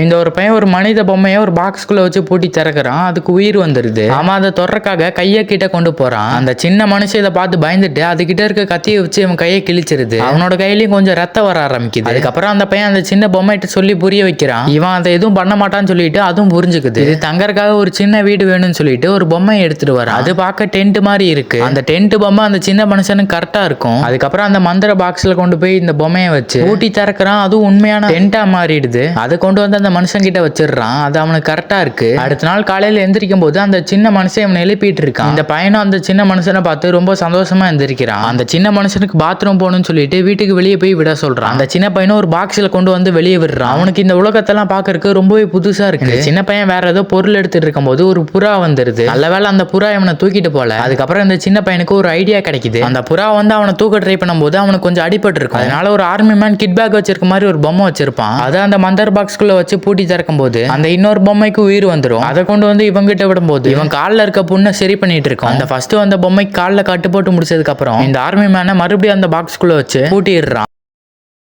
இந்த ஒரு பையன் ஒரு மனித பொம்மையை ஒரு பாக்ஸ்குள்ள வச்சு பூட்டி திறக்கிறான். அதுக்கு உயிர் வந்துருது. அவன் அதை தொடறக்காக கையை கிட்ட கொண்டு போறான். அந்த சின்ன மனுஷன் இதை பார்த்து பயந்துட்டு அது கிட்ட இருக்க கத்தியை வச்சு அவன் கையை கிழிச்சிருது. அவனோட கையிலயும் கொஞ்சம் ரத்தம் வர ஆரம்பிக்குது. அதுக்கப்புறம் அந்த பையன் அந்த சின்ன பொம்மைகிட்ட சொல்லி புரிய வைக்கிறான். இவன் அதை எதுவும் பண்ண மாட்டான்னு சொல்லிட்டு அதுவும் புரிஞ்சுக்குது. இது தங்கறதுக்காக ஒரு சின்ன வீடு வேணும்னு சொல்லிட்டு ஒரு பொம்மையை எடுத்துட்டு வரான். அது பார்க்க டென்ட் மாதிரி இருக்கு. அந்த டென்ட் பொம்மை அந்த சின்ன மனுஷனுக்கு கரெக்டா இருக்கும். அதுக்கப்புறம் அந்த மந்திர பாக்ஸ்ல கொண்டு போய் இந்த பொம்மையை வச்சு ஊட்டி திறக்கிறான். அதுவும் உண்மையான டென்ட்டா மாறிடுது. அதை கொண்டு வந்து அந்த மனுஷன் கிட்ட வச்சிடுறான். அது அவனுக்கு கரெக்டா இருக்கு. அடுத்த நாள் காலையில எந்திரிக்கும் போது அந்த சின்ன மனுஷன் இவனை எழுப்பிட்டு இருக்கான் இந்த பையனும் அந்த சின்ன மனுஷனை பார்த்து ரொம்ப சந்தோஷமா எந்திரிக்கிறான். அந்த சின்ன மனுஷனுக்கு பாத்ரூம் போகணும்னு சொல்லிட்டு வீட்டுக்கு வெளியே போய் விட சொல்றான். அந்த சின்ன பையனும் ஒரு பாக்ஸ்ல கொண்டு வந்து வெளியே விடுறான். அவனுக்கு இந்த உலகத்தெல்லாம் பார்க்கறக்கு ரொம்பவே புதுசா இருக்கு. சின்ன பையன் வேற ஏதோ பொருள் எடுத்துட்டு இருக்கும்போது ஒரு புறா வந்துருது. நல்ல வேலை அந்த புறா இவனை தூக்கிட்டு போல. அதுக்கப்புறம் இந்த சின்ன பையனுக்கு ஒரு ஐடியா கிடைக்குது. அந்த புறா வந்து அவனை தூக்க ட்ரை பண்ணும்போது அவனுக்கு கொஞ்சம் அடிபட்டு இருக்கும் அதனால ஒரு ஆர்மி மேன் கிட் பேக் வச்சிருக்க மாதிரி ஒரு பொம்மை வச்சிருப்பான். அதை அந்த மந்தர் பாக்ஸ்குள்ள வச்சு பூட்டி திறக்கும் போது அந்த இன்னொரு பொம்மைக்கு உயிர் வந்துடும் அதை கொண்டு வந்து இவங்க கிட்ட விடும்போது இவன் காலில் இருக்க புண்ணை சரி பண்ணிட்டு இருக்கான். அந்த ஃபர்ஸ்ட் வந்த பொம்மைக்கு கால்ல கட்டு போட்டு முடிச்சதுக்கு அப்புறம் இந்த ஆர்மி மேனை மறுபடியும் அந்த பாக்ஸ்குள்ள வச்சு பூட்டிடுறான்.